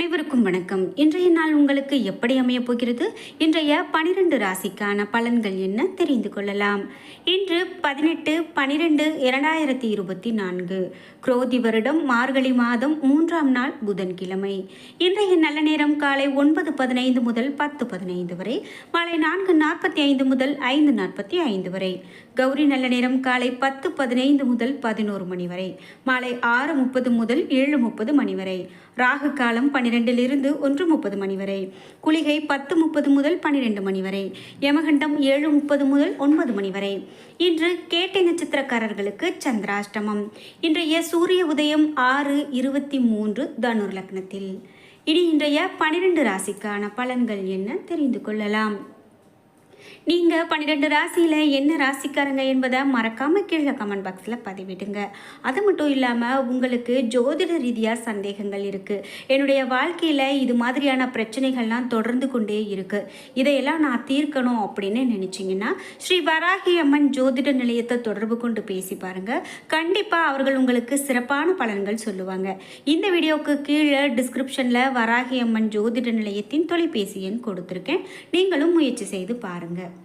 அனைவருக்கும் வணக்கம். இன்றைய நாள் உங்களுக்கு எப்படி அமையப் போகிறது? இன்றைய பனிரெண்டு ராசிக்கான பலன்கள் என்ன தெரிந்து கொள்ளலாம். இன்று பதினெட்டு பனிரெண்டு இரண்டாயிரத்தி இருபத்தி நான்கு. குரோதி வருடம் மார்கழி மாதம் மூன்றாம் நாள் புதன்கிழமை. இன்றைய நல்ல நேரம் காலை ஒன்பது பதினைந்து முதல் பத்து பதினைந்து வரை மாலை நான்கு நாற்பத்தி ஐந்து முதல் ஐந்து நாற்பத்தி ஐந்து வரை. கௌரி நல்ல நேரம் காலை பத்து பதினைந்து முதல் பதினோரு மணி வரை மாலை ஆறு முப்பது முதல் ஏழு முப்பது மணி வரை. ராகு காலம் பன்னிரெண்டிலிருந்து ஒன்று முப்பது மணி வரை. குளிகை பத்து முப்பது முதல் பன்னிரெண்டு மணி வரை. யமகண்டம் ஏழு முப்பது முதல் ஒன்பது மணி வரை. இன்று கேட்டை நட்சத்திரக்காரர்களுக்கு சந்திராஷ்டமம். இன்றைய சூரிய உதயம் ஆறு இருபத்தி மூன்று தனுர் லக்னத்தில். இனி இன்றைய பனிரெண்டு ராசிக்கான பலன்கள் என்ன தெரிந்து கொள்ளலாம்? நீங்கள் பன்னிரெண்டு ராசியில் என்ன ராசிக்காரங்க என்பதை மறக்காமல் கீழே கமெண்ட் பாக்ஸில் பதிவிடுங்க. அது மட்டும் இல்லாமல் உங்களுக்கு ஜோதிட ரீதியாக சந்தேகங்கள் இருக்குது என்னுடைய வாழ்க்கையில் இது மாதிரியான பிரச்சனைகள்லாம் தொடர்ந்து கொண்டே இருக்குது இதையெல்லாம் நான் தீர்க்கணும் அப்படின்னு நினச்சிங்கன்னா ஸ்ரீ வராகி அம்மன் ஜோதிட நிலையத்தை தொடர்பு கொண்டு பேசி பாருங்கள் கண்டிப்பாக அவர்கள் உங்களுக்கு சிறப்பான பலன்கள் சொல்லுவாங்க. இந்த வீடியோவுக்கு கீழே டிஸ்கிரிப்ஷனில் வராகி அம்மன் ஜோதிட நிலையத்தின் தொலைபேசி எண் கொடுத்துருக்கேன். நீங்களும் முயற்சி செய்து பாருங்கள்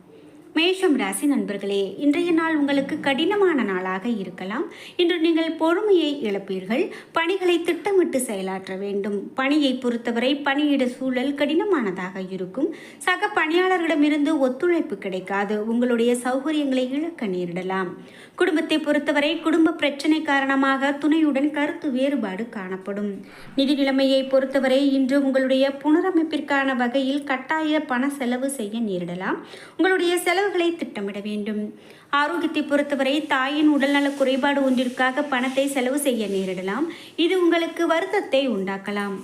மேஷம் ராசி நண்பர்களே இன்றைய நாள் உங்களுக்கு கடினமான நாளாக இருக்கலாம். இன்று நீங்கள் பொறுமையை இழப்பீர்கள். பணிகளை திட்டமிட்டு செயலாற்ற வேண்டும். பணியை பொறுத்தவரை பணியிட சூழல் கடினமானதாக இருக்கும். சக பணியாளர்களிடமிருந்து ஒத்துழைப்பு கிடைக்காது. உங்களுடைய சௌகரியங்களை இழக்க நேரிடலாம். குடும்பத்தை பொறுத்தவரை குடும்ப பிரச்சனை காரணமாக துணையுடன் கருத்து வேறுபாடு காணப்படும். நிதி நிலைமையை பொறுத்தவரை இன்று உங்களுடைய புனரமைப்பிற்கான வகையில் கட்டாய பண செலவு செய்ய நேரிடலாம். உங்களுடைய செலவு செலவுகளை திட்டமிட வேண்டும். ஆரோக்கியத்தை பொறுத்தவரை தாயின் உடல்நல குறைபாடு ஒன்றிற்காக பணத்தை செலவு செய்ய நேரிடலாம். இது உங்களுக்கு வருத்தத்தை உண்டாக்கலாம்.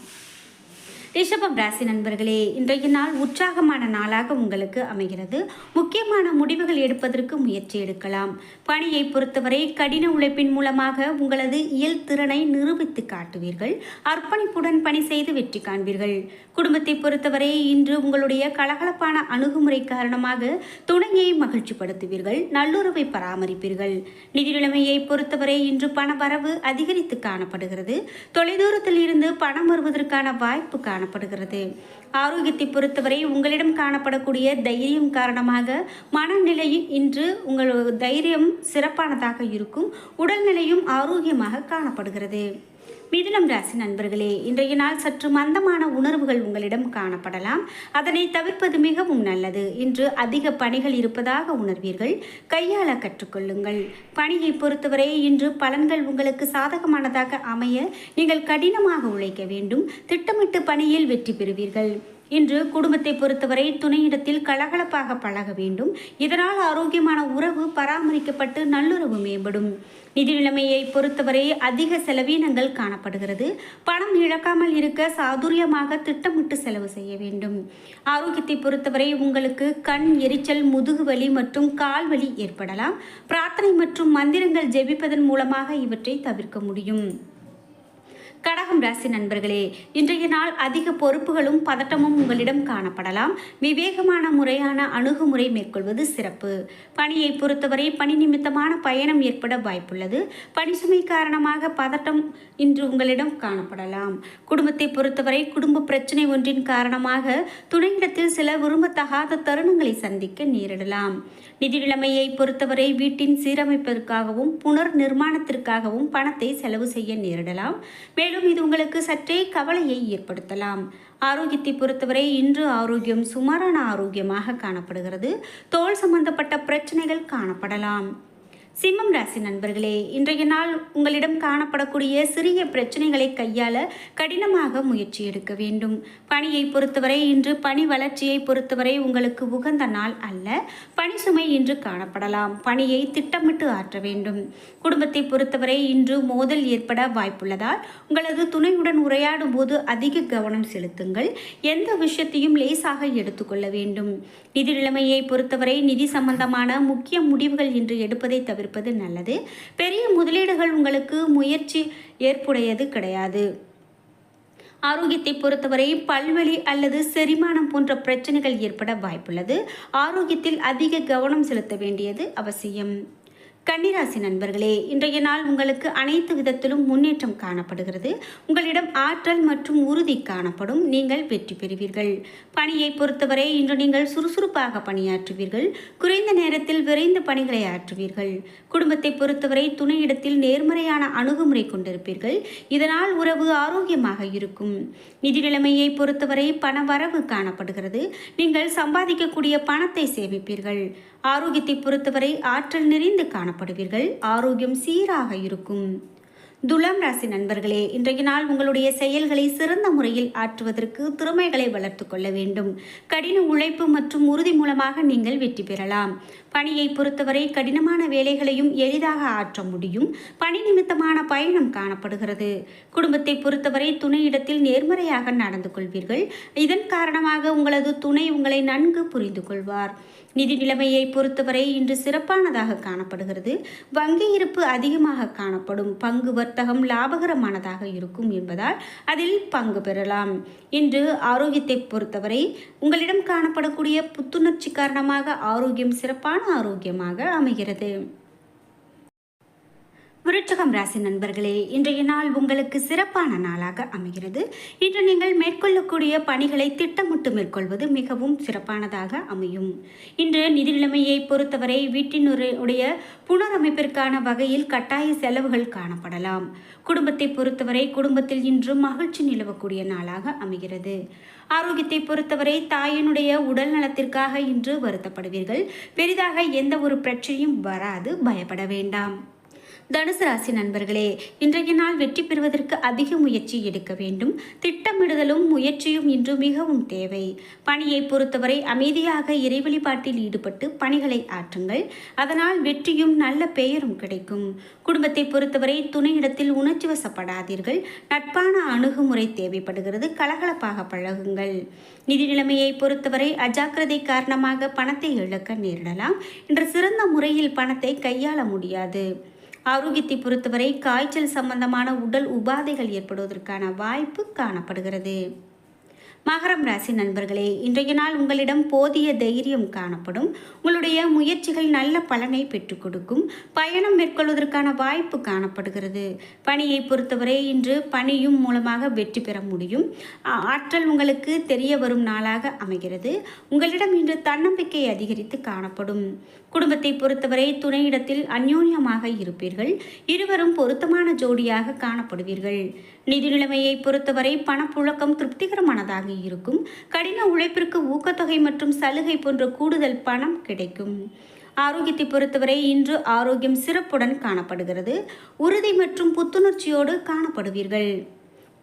ரிஷபம் ராசி நண்பர்களே இன்றைய நாள் உற்சாகமான நாளாக உங்களுக்கு அமைகிறது. முக்கியமான முடிவுகள் எடுப்பதற்கு முயற்சி எடுக்கலாம். பணியை பொறுத்தவரை கடின உழைப்பின் மூலமாக உங்களது இயல் திறனை நிரூபித்து காட்டுவீர்கள். அர்ப்பணிப்புடன் பணி செய்து வெற்றி காண்பீர்கள். குடும்பத்தை பொறுத்தவரை இன்று உங்களுடைய கலகலப்பான அணுகுமுறை காரணமாக துணையை மகிழ்ச்சிப்படுத்துவீர்கள். நல்லுறவை பராமரிப்பீர்கள். நிதிநிலைமையை பொறுத்தவரை இன்று பணவரவு அதிகரித்து காணப்படுகிறது. தொலைதூரத்தில் இருந்து பணம் வருவதற்கான வாய்ப்பு காணப்படுகிறது. ஆரோக்கியத்தை பொறுத்தவரை உங்களிடம் காணப்படக்கூடிய தைரியம் காரணமாக மனநிலையும் இன்று உங்கள் தைரியம் சிறப்பானதாக இருக்கும். உடல்நிலையும் ஆரோக்கியமாக காணப்படுகிறது. மிதுனம் ராசி நண்பர்களே இன்றைய நாள் சற்று மந்தமான உணர்வுகள் உங்களிடம் காணப்படலாம். அதனை தவிர்ப்பது மிகவும் நல்லது. இன்று அதிக பணிகள் இருப்பதாக உணர்வீர்கள். கையாள கற்றுக்கொள்ளுங்கள். பணியை பொறுத்தவரை இன்று பலன்கள் உங்களுக்கு சாதகமானதாக அமைய நீங்கள் கடினமாக உழைக்க வேண்டும். திட்டமிட்டு பணியில் வெற்றி பெறுவீர்கள். இன்று குடும்பத்தை பொறுத்தவரை துணையிடத்தில் கலகலப்பாக பழக வேண்டும். இதனால் ஆரோக்கியமான உறவு பராமரிக்கப்பட்டு நல்லுறவு மேம்படும். நிதி நிலைமையை பொறுத்தவரை அதிக செலவீனங்கள் காணப்படுகிறது. பணம் இழக்காமல் இருக்க சாதுரியமாக திட்டமிட்டு செலவு செய்ய வேண்டும். ஆரோக்கியத்தை பொறுத்தவரை உங்களுக்கு கண் எரிச்சல் முதுகுவலி மற்றும் கால்வலி ஏற்படலாம். பிரார்த்தனை மற்றும் மந்திரங்கள் ஜெபிப்பதன் மூலமாக இவற்றை தவிர்க்க முடியும். கடகம் ராசி நண்பர்களே இன்றைய நாள் அதிக பொறுப்புகளும் பதட்டமும் உங்களிடம் காணப்படலாம். விவேகமான முறையான அணுகுமுறை மேற்கொள்வது சிறப்பு. பணியை பொறுத்தவரை பணி நிமித்தமான பயணம் ஏற்பட வாய்ப்புள்ளது. பணி சுமை காரணமாக பதட்டம் இன்று உங்களிடம் காணப்படலாம். குடும்பத்தை பொறுத்தவரை குடும்ப பிரச்சனை ஒன்றின் காரணமாக துணையிடத்தில் சில விரும்பத்தகாத தருணங்களை சந்திக்க நேரிடலாம். நிதி நிலைமையை பொறுத்தவரை வீட்டின் சீரமைப்பிற்காகவும் புனர் நிர்மாணத்திற்காகவும் பணத்தை செலவு செய்ய நேரிடலாம். மேலும் இது உங்களுக்கு சற்றே கவலையை ஏற்படுத்தலாம். ஆரோக்கியத்தை பொறுத்தவரை இன்று ஆரோக்கியம் சுமாரான ஆரோக்கியமாக காணப்படுகிறது. தோல் சம்பந்தப்பட்ட பிரச்சனைகள் காணப்படலாம். சிம்மம் ராசி நண்பர்களே இன்றைய நாள் உங்களிடம் காணப்படக்கூடிய சிறிய பிரச்சனைகளை கையாள கடினமாக முயற்சி எடுக்க வேண்டும். பணியை பொறுத்தவரை இன்று பணி வளர்ச்சியை பொறுத்தவரை உங்களுக்கு உகந்த நாள் அல்ல. பணி சுமை இன்று காணப்படலாம். பணியை திட்டமிட்டு ஆற்ற வேண்டும். குடும்பத்தை பொறுத்தவரை இன்று மோதல் ஏற்பட வாய்ப்புள்ளதால் உங்களது துணையுடன் உரையாடும் போது அதிக கவனம் செலுத்துங்கள். எந்த விஷயத்தையும் லேசாக எடுத்துக்கொள்ள வேண்டும். நிதி நிலைமையை பொறுத்தவரை நிதி சம்பந்தமான முக்கிய முடிவுகள் இன்று எடுப்பதை தவிர தவிர்ப்பது நல்லது. பெரிய முதலீடுகள் உங்களுக்கு முயற்சி ஏற்புடையது கிடையாது. ஆரோக்கியத்தை பொறுத்தவரை பல்வெளி அல்லது செரிமானம் போன்ற பிரச்சனைகள் ஏற்பட வாய்ப்புள்ளது. ஆரோக்கியத்தில் அதிக கவனம் செலுத்த வேண்டியது அவசியம். கன்னிராசி நண்பர்களே இன்றைய நாள் உங்களுக்கு அனைத்து விதத்திலும் முன்னேற்றம் காணப்படுகிறது. உங்களிடம் ஆற்றல் மற்றும் உறுதி காணப்படும். நீங்கள் வெற்றி பெறுவீர்கள். பணியை பொறுத்தவரை இன்று நீங்கள் சுறுசுறுப்பாக பணியாற்றுவீர்கள். குறைந்த நேரத்தில் விரைந்து பணிகளை ஆற்றுவீர்கள். குடும்பத்தை பொறுத்தவரை துணையிடத்தில் நேர்மறையான அணுகுமுறை கொண்டிருப்பீர்கள். இதனால் உறவு ஆரோக்கியமாக இருக்கும். நிதி நிலைமையை பொறுத்தவரை பண வரவு காணப்படுகிறது. நீங்கள் சம்பாதிக்கக்கூடிய பணத்தை சேமிப்பீர்கள். ஆரோக்கியத்தை பொறுத்தவரை ஆற்றல் நிறைந்து காணப்படுவீர்கள். ஆரோக்கியம் சீராக இருக்கும். துலாம் ராசி நண்பர்களே இன்றைய நாள் உங்களுடைய செயல்களை சிறந்த முறையில் ஆற்றுவதற்கு திறமைகளை வளர்த்து கொள்ள வேண்டும். கடின உழைப்பு மற்றும் உறுதி மூலமாக நீங்கள் வெற்றி பெறலாம். பணியை பொறுத்தவரை கடினமான வேலைகளையும் எளிதாக ஆற்ற முடியும். பணி நிமித்தமான பயணம் காணப்படுகிறது. குடும்பத்தை பொறுத்தவரை துணையிடத்தில் நேர்மறையாக நடந்து கொள்வீர்கள். இதன் காரணமாக உங்களது துணை உங்களை நன்கு புரிந்து கொள்வார். நிதி நிலைமையை பொறுத்தவரை இன்று சிறப்பானதாக காணப்படுகிறது. வங்கி இருப்பு அதிகமாக காணப்படும். பங்கு வர்த்தகம் லாபகரமானதாக இருக்கும் என்பதால் அதில் பங்கு பெறலாம். இன்று ஆரோக்கியத்தை பொறுத்தவரை உங்களிடம் காணப்படக்கூடிய புத்துணர்ச்சி காரணமாக ஆரோக்கியம் சிறப்பான ஆரோக்கியமாக அமைகிறது. விருச்சகம் ராசி நண்பர்களே இன்றைய நாள் உங்களுக்கு சிறப்பான நாளாக அமைகிறது. இன்று நீங்கள் மேற்கொள்ளக்கூடிய பணிகளை திட்டமிட்டு மேற்கொள்வது மிகவும் சிறப்பானதாக அமையும். இன்று நிதி நிலைமையை பொறுத்தவரை வீட்டினுடைய புனரமைப்பிற்கான வகையில் கட்டாய செலவுகள் காணப்படலாம். குடும்பத்தை பொறுத்தவரை குடும்பத்தில் இன்று மகிழ்ச்சி நிலவக்கூடிய நாளாக அமைகிறது. ஆரோக்கியத்தை பொறுத்தவரை தாயினுடைய உடல் நலத்திற்காக இன்று வருத்தப்படுவீர்கள். பெரிதாக எந்த ஒரு பிரச்சனையும் வராது பயப்பட வேண்டாம். தனுசு ராசி நண்பர்களே இன்றைய நாள் வெற்றி பெறுவதற்கு அதிக முயற்சி எடுக்க வேண்டும். திட்டமிடுதலும் முயற்சியும் இன்று மிகவும் தேவை. பணியை பொறுத்தவரை அமைதியாக இறைவழிபாட்டில் ஈடுபட்டு பணிகளை ஆற்றுங்கள். அதனால் வெற்றியும் நல்ல பெயரும் கிடைக்கும். குடும்பத்தை பொறுத்தவரை துணையிடத்தில் உணர்ச்சி வசப்படாதீர்கள். நட்பான அணுகுமுறை தேவைப்படுகிறது. கலகலப்பாக பழகுங்கள். நிதி நிலைமையை பொறுத்தவரை அஜாக்கிரதை காரணமாக பணத்தை இழக்க நேரிடலாம். இன்று சிறந்த முறையில் பணத்தை கையாள முடியாது. ஆரோக்கியத்தை பொறுத்தவரை காய்ச்சல் சம்பந்தமான உடல் உபாதைகள் ஏற்படுவதற்கான வாய்ப்பு காணப்படுகிறது. மகரம் ராசி நண்பர்களே இன்றைய நாள் உங்களிடம் போதிய தைரியம் காணப்படும். உங்களுடைய முயற்சிகள் நல்ல பலனை பெற்றுக் கொடுக்கும். பயணம் மேற்கொள்வதற்கான வாய்ப்பு காணப்படுகிறது. பணியை பொறுத்தவரை இன்று பணியும் மூலமாக வெற்றி பெற முடியும். ஆற்றல் உங்களுக்கு தெரிய வரும் நாளாக அமைகிறது. உங்களிடம் இன்று தன்னம்பிக்கை அதிகரித்து காணப்படும். குடும்பத்தை பொறுத்தவரை துணையிடத்தில் அந்யோன்யமாக இருப்பீர்கள். இருவரும் பொருத்தமான ஜோடியாக காணப்படுவீர்கள். நிதி நிலைமையை பொறுத்தவரை பணப்புழக்கம் திருப்திகரமானதாக இருக்கும். கடின உழைப்பிற்கு ஊக்கத்தொகை மற்றும் சலுகை போன்ற கூடுதல் பணம் கிடைக்கும். ஆரோக்கியத்தை பொறுத்தவரை இன்று ஆரோக்கியம் சிறப்புடன் காணப்படுகிறது. உறுதி மற்றும் புத்துணர்ச்சியோடு காணப்படுவீர்கள்.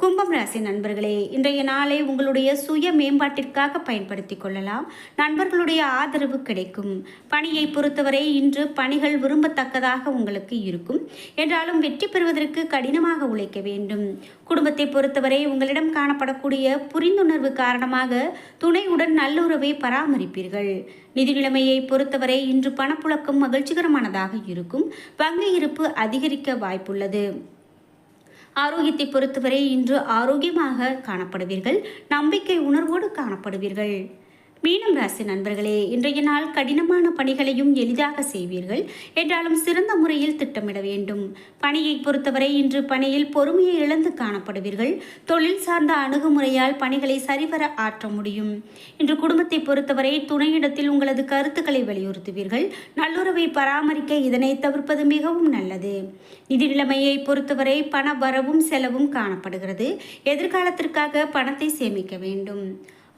கும்பம் ராசி நண்பர்களே இன்றைய நாளை உங்களுடைய சுய மேம்பாட்டிற்காக பயன்படுத்தி கொள்ளலாம். நண்பர்களுடைய ஆதரவு கிடைக்கும். பணியை பொறுத்தவரை இன்று பணிகள் விரும்பத்தக்கதாக உங்களுக்கு இருக்கும். என்றாலும் வெற்றி பெறுவதற்கு கடினமாக உழைக்க வேண்டும். குடும்பத்தை பொறுத்தவரை உங்களிடம் காணப்படக்கூடிய புரிந்துணர்வு காரணமாக துணையுடன் நல்லுறவை பராமரிப்பீர்கள். நிதி நிலைமையை பொறுத்தவரை இன்று பணப்புழக்கம் மகிழ்ச்சிகரமானதாக இருக்கும். வங்கி இருப்பு அதிகரிக்க வாய்ப்புள்ளது. ஆரோக்கியத்தை பொறுத்தவரை இன்று ஆரோக்கியமாக காணப்படுவீர்கள் நம்பிக்கை உணர்வோடு காணப்படுவீர்கள். மீனம் ராசி நண்பர்களே இன்றைய நாள் கடினமான பணிகளையும் எளிதாக செய்வீர்கள். என்றாலும் சிறந்த முறையில் திட்டமிட வேண்டும். பணியை பொறுத்தவரை இன்று பணியில் பொறுமையை இழந்து காணப்படுவீர்கள். தொழில் சார்ந்த அணுகுமுறையால் பணிகளை சரிவர ஆற்ற முடியும். இன்று குடும்பத்தை பொறுத்தவரை துணையிடத்தில் உங்களது கருத்துக்களை வலியுறுத்துவீர்கள். நல்லுறவை பராமரிக்க இதனை தவிர்ப்பது மிகவும் நல்லது. நிதி நிலைமையை பொறுத்தவரை பண வரவும் செலவும் காணப்படுகிறது. எதிர்காலத்திற்காக பணத்தை சேமிக்க வேண்டும்.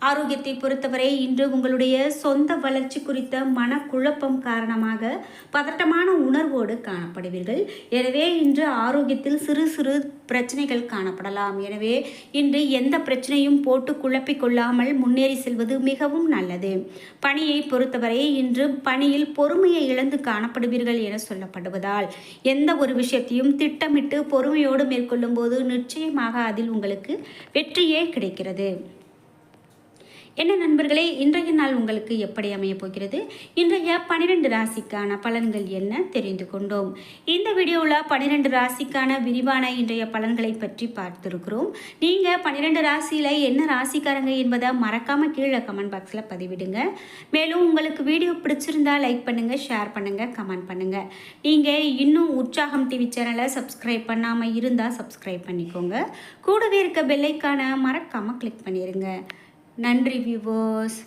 ஆரோக்கியத்தை பொறுத்தவரை இன்று உங்களுடைய சொந்த வளர்ச்சி குறித்த மனக்குழப்பம் காரணமாக பதட்டமான உணர்வோடு காணப்படுவீர்கள். எனவே இன்று ஆரோக்கியத்தில் சிறு சிறு பிரச்சனைகள் காணப்படலாம். எனவே இன்று எந்த பிரச்சனையும் போட்டு குழப்பிக் கொள்ளாமல் முன்னேறி செல்வது மிகவும் நல்லது. பணியை பொறுத்தவரை இன்று பணியில் பொறுமையை இழந்து காணப்படுவீர்கள் என சொல்லப்படுவதால் எந்த ஒரு விஷயத்தையும் திட்டமிட்டு பொறுமையோடு மேற்கொள்ளும் போது நிச்சயமாக அதில் உங்களுக்கு வெற்றியே கிடைக்கிறது. என்ன நண்பர்களே இன்றைய நாள் உங்களுக்கு எப்படி அமைய போகிறது? இன்றைய பனிரெண்டு ராசிக்கான பலன்கள் என்ன தெரிந்து கொண்டோம். இந்த வீடியோவில் பன்னிரெண்டு ராசிக்கான விரிவான இன்றைய பலன்களை பற்றி பார்த்துருக்கிறோம். நீங்கள் பன்னிரெண்டு ராசியில் என்ன ராசிக்காரங்க என்பதை மறக்காமல் கீழே கமெண்ட் பாக்ஸில் பதிவிடுங்க. மேலும் உங்களுக்கு வீடியோ பிடிச்சிருந்தா லைக் பண்ணுங்கள் ஷேர் பண்ணுங்கள் கமெண்ட் பண்ணுங்கள் நீங்கள் இன்னும் உற்சாகம் டிவி சேனலை சப்ஸ்கிரைப் பண்ணாமல் இருந்தால் சப்ஸ்கிரைப் பண்ணிக்கோங்க. கூடவே இருக்க பெல்லைக்கான மறக்காமல் கிளிக் பண்ணிடுங்க நன்றி வியூவர்ஸ்